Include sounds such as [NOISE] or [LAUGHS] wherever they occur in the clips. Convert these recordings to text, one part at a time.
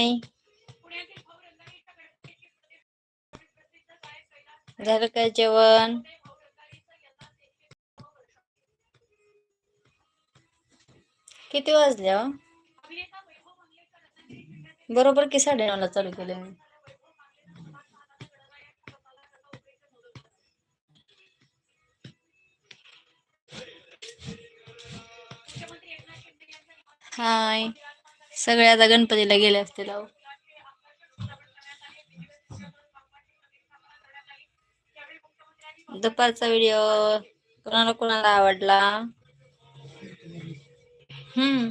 हाय झालं काय जेवण किती वाजल्या हो? बरोबर की साडे ला चालू केले मी हाय सगळ्या आता गणपतीला गेले असतील अहो. दुपारचा व्हिडिओ कोणाला कोणाला आवडला? हम्म.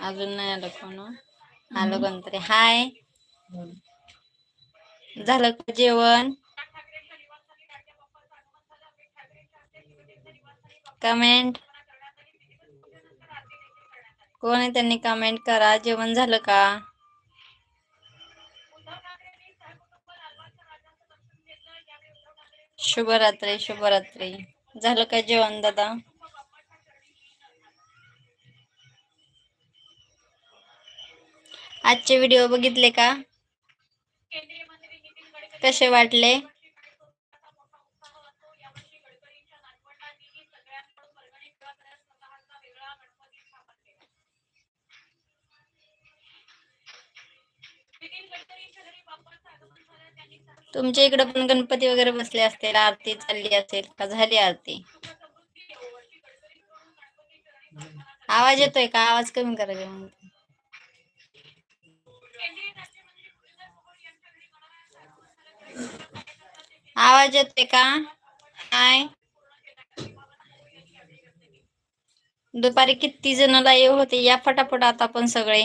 अजून नाही आलं कोण हो? आलं कोणतरी. हाय. झालं का जेवण? कमेंट कोण आहे त्यांनी कमेंट करा. जेवण झालं का? शुभरात्री शुभरात्री. झालं का जेवण दादा? आजचे व्हिडिओ बघितले का? कसे वाटले? तुमच्या इकडे पण गणपती वगैरे बसले असतील? आरती चालली असेल का? झाली आरती? आवाज येतोय का? आवाज कमी करा आवाज येतोय का? हाय. दुपारी किती जण लाईव्ह होते? या फटाफट आता पण सगळे.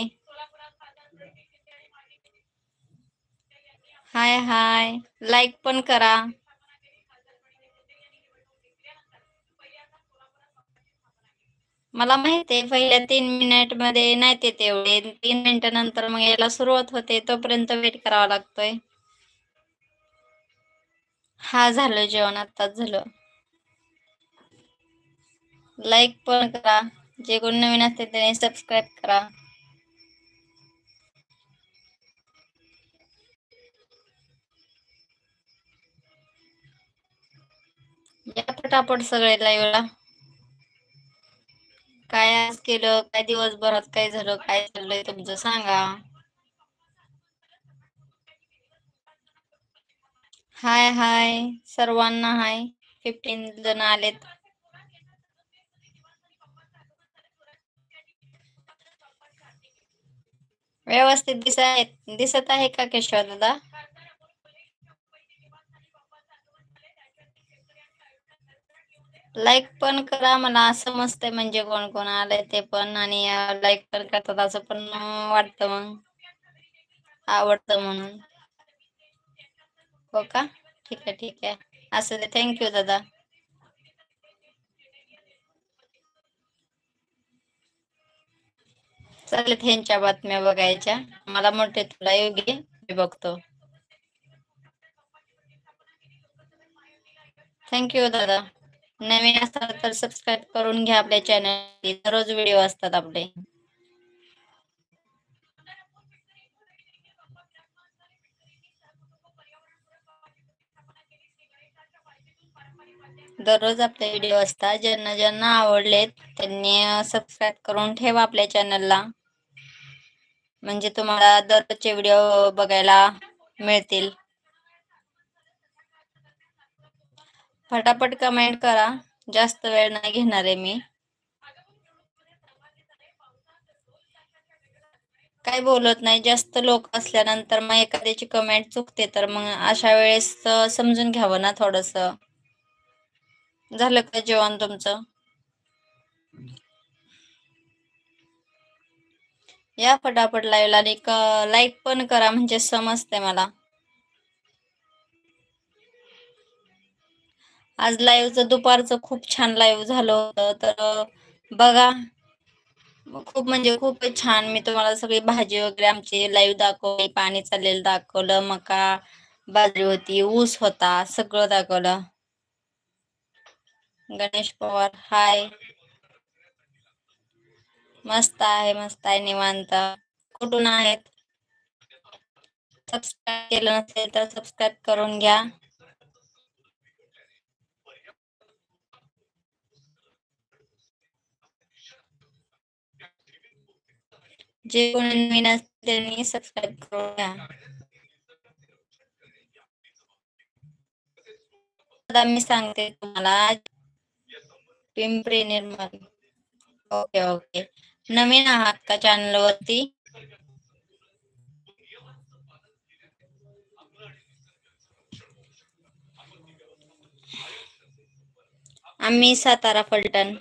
हाय हाय. लाईक पण करा. मला माहिती आहे पहिल्या तीन मिनिटमध्ये नाही ते तेवढे. तीन मिनिट नंतर मग याला सुरुवात होते तोपर्यंत वेट करावा लागतोय. हा झालं जेवण. आताच झालं. लाईक पण करा. जे कोण नवीन असते त्याने सबस्क्राईब करा. या पटापट सगळे लाईव्हला. काय आज केलं काय दिवसभरात काय झालं काय चाललंय तुमचं सांगा. हाय हाय सर्वांना हाय फिफ्टीन जण आलेत. व्यवस्थित दिसत आहेत दिसत आहे का केशव दादा? लाईक पण करा मला समजतंय म्हणजे कोण कोण आलंय ते पण आणि लाईक पण करतात असं पण वाटतं मग. आवडतं म्हणून. हो का? ठीक आहे ठीक आहे. असं ते थँक्यू दादा. चालेल ह्यांच्या बातम्या बघायच्या. मला मोठे तुला योग्य मी बघतो. थँक्यू दादा. नवीन असतात तर सबस्क्राईब करून घ्या आपल्या चॅनल दररोज व्हिडिओ असतात आपले. दररोज आपले व्हिडिओ असतात. ज्यांना ज्यांना आवडलेत त्यांनी सबस्क्राईब करून ठेवा आपल्या चॅनलला म्हणजे तुम्हाला दररोजचे व्हिडिओ बघायला मिळतील. फटाफट कमेंट करा. जास्त वेळ नाही घेणार आहे मी. काय बोलत नाही. जास्त लोक असल्यानंतर मग एखाद्याची कमेंट चुकते तर मग अशा वेळेस समजून घ्यावं ना थोडस. झालं का जेवण तुमचं? या फटाफट लाईव्ह आणि लाईक पण करा म्हणजे समजते मला. आज लाईव्हचं दुपारचं खूप छान लाईव्ह झालं होतं. तर बघा. खूप म्हणजे खूपच छान मी तुम्हाला सगळी भाजी वगैरे आमची लाईव्ह दाखवली पाणी चाललेलं दाखवलं मका बाजरी होती ऊस होता सगळं दाखवलं. गणेश पवार हाय मस्त आहे मस्त आहे निवांत. कुठून आहेत? सबस्क्राईब केलं नसेल तर सबस्क्राईब करून घ्या. जे कोणी नवीन असतील त्यांनी सबस्क्राईब करूया. आता मी सांगते तुम्हाला. पिंपरी निर्मल. Okay okay. नवीन आहात का चॅनल वरती? आम्ही सातारा फलटण.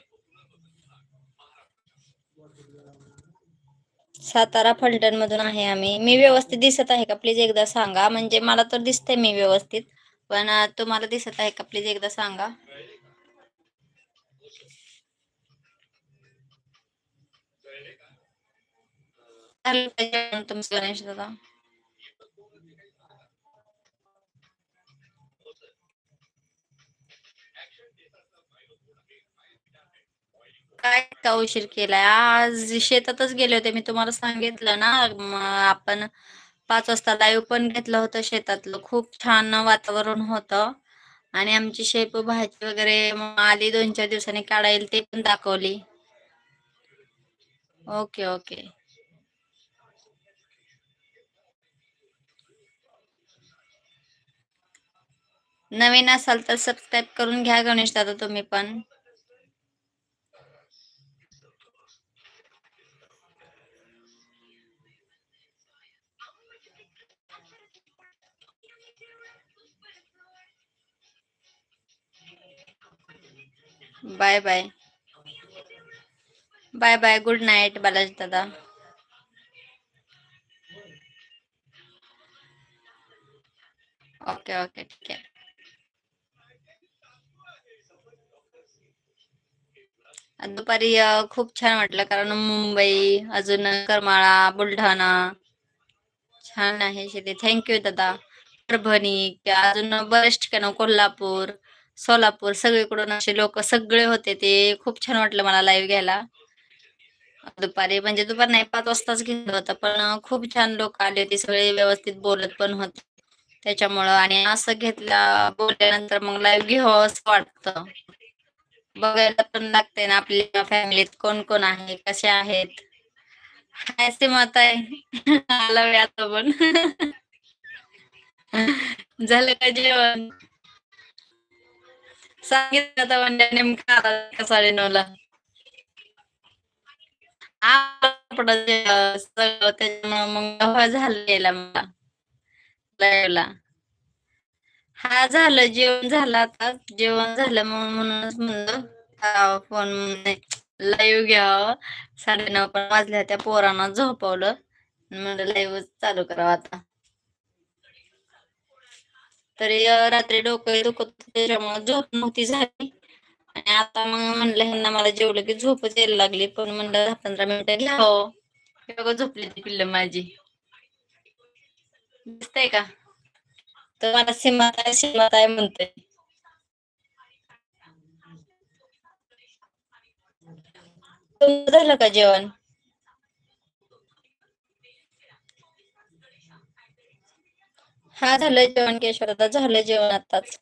सातारा फलटण मधून आहे आम्ही. मी व्यवस्थित दिसत आहे का? प्लीज एकदा सांगा. म्हणजे मला तर दिसतंय मी व्यवस्थित पण तुम्हाला दिसत आहे का? प्लीज एकदा सांगा. तुमचं गणेश दादा. काय का उशीर केलाय? आज शेतातच गेले होते. मी तुम्हाला सांगितलं ना आपण पाच वाजता लाईव्ह पण घेतलं होतं शेतातलं. खूप छान वातावरण होतं. आणि आमची शेप भाजी वगैरे आली दोन चार दिवसांनी काढायला ते पण दाखवली. Okay okay. नवीन असाल तर सबस्क्राईब करून घ्या गणेश दादा तुम्ही पण. Bye bye. Bye bye, good night Balaji दादा। ओके ओके, ठीक आज दुपारी खूप छान वाटलं कारण मुंबई, अजून करमाळा, बुलढाणा, छान आहे शेती. थँक्यू दादा. परभणी, अजून बरेच ठिकाण, कोल्हापूर सोलापूर सगळीकडून असे लोक सगळे होते. ते खूप छान वाटलं मला लाईव्ह घ्यायला. दुपारी म्हणजे दुपार नाही पाच वाजताच घेतलं होतं. पण खूप छान लोक आले होते. सगळे व्यवस्थित बोलत पण होते. त्याच्यामुळं आणि असं घेतलं बोलल्यानंतर मग लाईव्ह घ्यावं असं वाटतं. बघायला पण लागते ना आपल्या फॅमिलीत कोण कोण आहे कसे आहेत. हाय मत आहे आला वेळ आता पण. [LAUGHS] झालं का जेवण? सांगितलं तर म्हणजे नेमकं आला का ला सगळं त्याच्यामुळे मग हवा झालेला मला. लाईव्हला. हा झालं जेवण झालं आता. जेवण झालं म्हणूनच म्हणलं फोन लाईव्ह घ्यावं. साडेनऊ पण वाजल्या त्या पोरांना झोपवलं. म्हणलं लाईव्ह चालू करावं आता. तरी रात्री डोकं दुखत त्याच्यामुळे झोप नव्हती झाली. आणि आता मग म्हणलं ह्यांना मला जेवलं की झोपच यायला लागली. पण म्हणलं दहा पंधरा मिनिटं घ्यावं हे. बघा झोपली ती पिल्ल माझी. दिसतंय का? तर मला सीमात आहे सीमात आहे म्हणते झालं का जेवण? हा झालं जेवण केशवर आता झालं जेवण आताच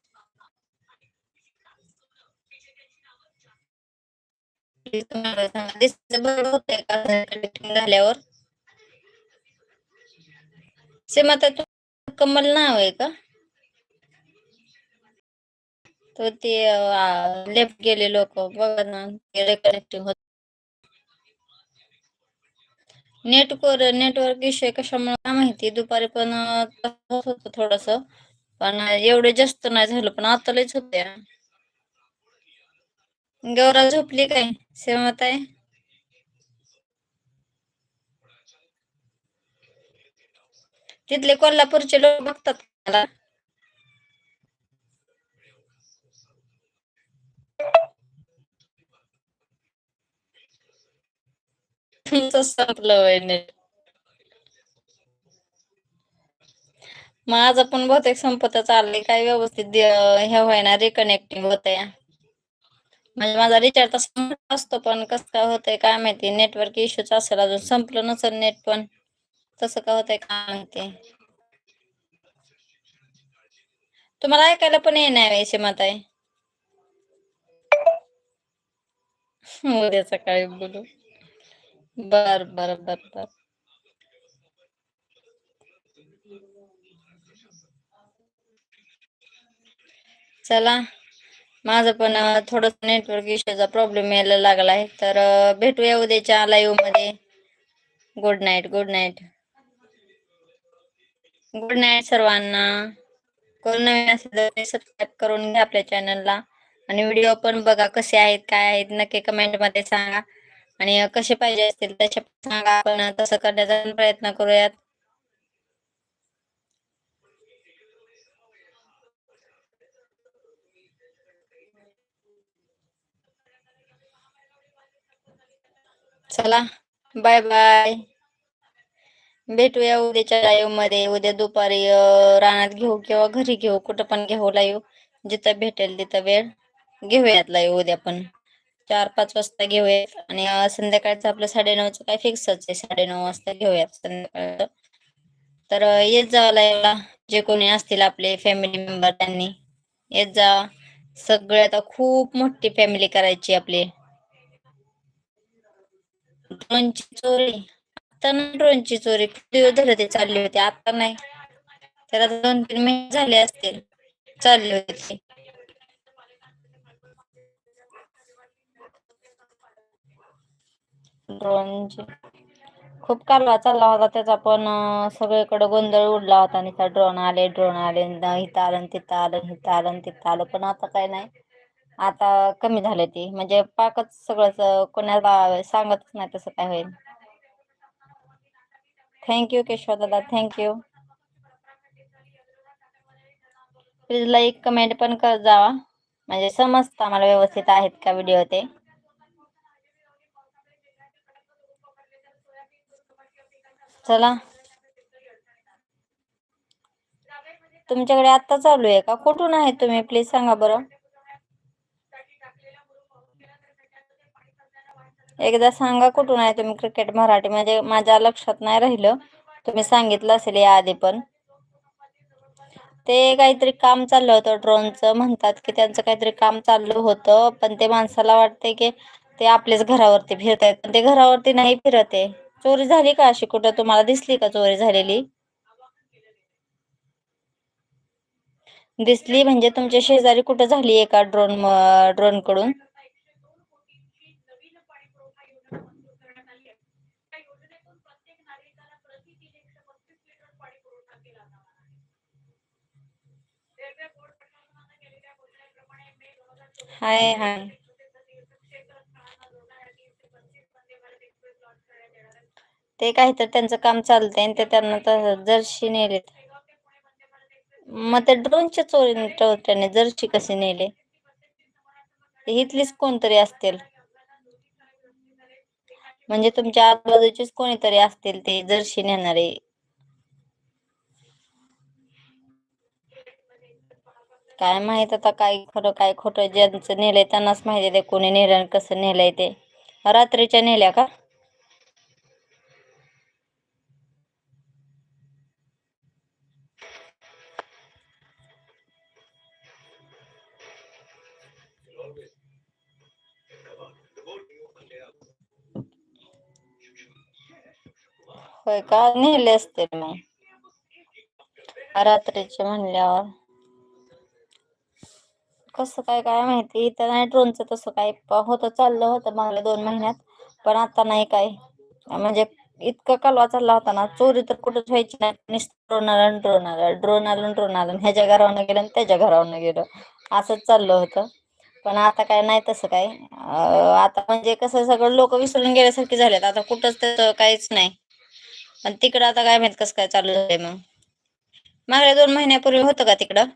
Please तुम्हाला सांगा, दिसायला बरं होतंय का connecting झाल्यावर? सीमाता तू कमल नाव आहे का? तर ते लेफ्ट गेले लोक बघा ना कनेक्टिंग होत नेटवर्क नेटवर्क इश्यू कशामुळे काय माहिती. दुपारी पण होत होत थोडस. पण एवढे जास्त नाही झालं. पण आता लयच होत्या. गौरा झोपली काय? सेमत आहे? तिथले कोल्हापूरचे लोक बघतात मला संपलं वय नेट माझं पण बहुतेक संपत चाललंय काय व्यवस्थित हे हे व्हायना रिकनेक्टिंग होत म्हणजे माझा रिचार्ज तसा असतो पण कसं काय होतंय काय माहिती? नेटवर्क इश्यूच असेल अजून. संपलं नसेल नेट पण. तसं काय होतंय काय माहिती? तुम्हाला ऐकायला पण येणार आहे सीमाताई उद्या सकाळी बोलू. बर बर बर बर. चला. माझं पण थोडस नेटवर्क इश्यूचा प्रॉब्लेम यायला लागलाय तर भेटूया उद्याच्या लाईव्हमध्ये. Good night good night good night सर्वांना. कोण नवीन असेल तर सबस्क्राईब करून घ्या आपल्या चॅनलला आणि व्हिडिओ पण बघा कसे आहेत काय आहेत नक्की कमेंटमध्ये सांगा. आणि कसे पाहिजे असतील त्याच्या सांगा. आपण तसं करण्याचा प्रयत्न करूयात. चला बाय बाय भेटूया उद्याच्या लाईव्हमध्ये. उद्या दुपारी रानात घेऊ किंवा घरी घेऊ. कुठं पण घेऊ लाईव्ह जिथं भेटेल तिथं वेळ. घेऊयात लाईव्ह उद्या पण. चार पाच वाजता घेऊयात. आणि संध्याकाळचं आपलं साडेनऊचं काय फिक्सच आहे. साडेनऊ वाजता घेऊयात संध्याकाळचं. तर येत जा लाईव्हला. जे कोणी असतील आपले फॅमिली मेंबर त्यांनी. येत जा सगळे आता खूप मोठी फॅमिली करायची आपली. ड्रोनची चोरी. आता ड्रोनची चोरी. खूप दिवस चालली होती. आता नाही. तर आता दोन तीन महिने झाले असतील. चालली होती ड्रोनची खूप कालवा चालला होता त्याचा पण सगळीकडे गोंधळ उडला होता. आणि ड्रोन आले ड्रोन आले इथं आलं तिथं आलं इथं आलं तिथं आलं. पण आता काय नाही. आता कमी झाले ती. म्हणजे पाकच सगळंच कोणाला सांगतच नाही तसं काय होईल. थँक्यू केशव दादा थँक्यू प्लीज लाईक कमेंट पण कर जावा. म्हणजे समजतं आम्हाला व्यवस्थित आहेत का व्हिडिओ ते. चला. तुमच्याकडे आत्ता चालू आहे का? कुठून आहे तुम्ही? प्लीज सांगा बरं. एकदा सांगा कुठून आहे तुम्ही क्रिकेट मराठी? म्हणजे माझ्या लक्षात नाही राहिलं. तुम्ही सांगितलं असेल या आधी पण. ते काहीतरी काम चाललं होतं ड्रोनचं. म्हणतात की त्यांचं काहीतरी काम चाललं होतं. पण ते माणसाला वाटते की ते आपल्याच घरावरती फिरत आहेत पण ते घरावरती नाही फिरत आहे. चोरी झाली का अशी? कुठं तुम्हाला दिसली का चोरी झालेली? दिसली म्हणजे तुमच्या शेजारी कुठं झाली एका ड्रोन ड्रोनकडून? हाय हाय. ते काहीतरी त्यांचं काम चालतंय आणि ते त्यांना जर्शी नेलेत. मग ते ड्रोनच्या चोरी चोरट्याने जर्शी कसे नेले? ते इथलीच कोणतरी असतील? म्हणजे तुमच्या आजूबाजूचेच कोणीतरी असतील ते जर्शी नेणारे? काय माहीत आता काय खरं काय खोटं ज्यांचं नेलंय त्यांनाच माहिती ते कोणी नेलं कसं नेलंय ते. रात्रीच्या नेल्या का? होय का? नेले असतील मग रात्रीचे म्हणल्यावर. कसं काय काय माहिती? इथं नाही ड्रोनचं तसं काय होतं चाललं होतं मागल्या दोन महिन्यात. पण आता नाही काय. म्हणजे इतका कालवा चालला होता ना चोरी तर कुठंच व्हायची नाही. ड्रोन आला ड्रोन आला ड्रोन आलून ड्रोन आला. ह्याच्या घरावरनं गेलं आणि त्याच्या घरावरनं गेलं. असंच चाललं होतं. पण आता काय नाही तसं काय. आता म्हणजे कसं सगळं लोक विसरून गेल्यासारखे झालेत. आता कुठंच त्याचं काहीच नाही. पण तिकडं आता काय माहीत कसं काय चालू झालंय मग. मागल्या दोन महिन्यापूर्वी होतं का तिकडं?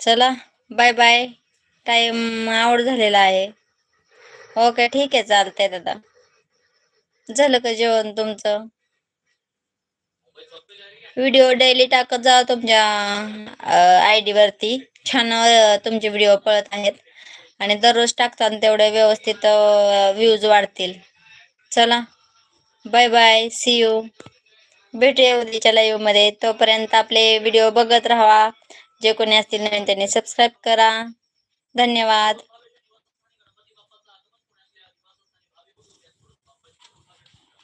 चला बाय बाय टाइम आवड झालेला आहे. ओके ठीक आहे चालतंय दादा. झालं का जेवण तुमचं? व्हिडिओ डेली टाकत जा तुमच्या आय डी वरती. छान तुमचे व्हिडिओ पळत आहेत. आणि दररोज टाकताना तेवढे व्यवस्थित व्ह्यूज वाढतील. चला. बाय बाय सी यू भेटूया उद्याच्या लाईव्हमध्ये. तोपर्यंत आपले व्हिडिओ बघत राहा. जे कोणी असतील नवीन त्यांनी सबस्क्राईब करा. धन्यवाद.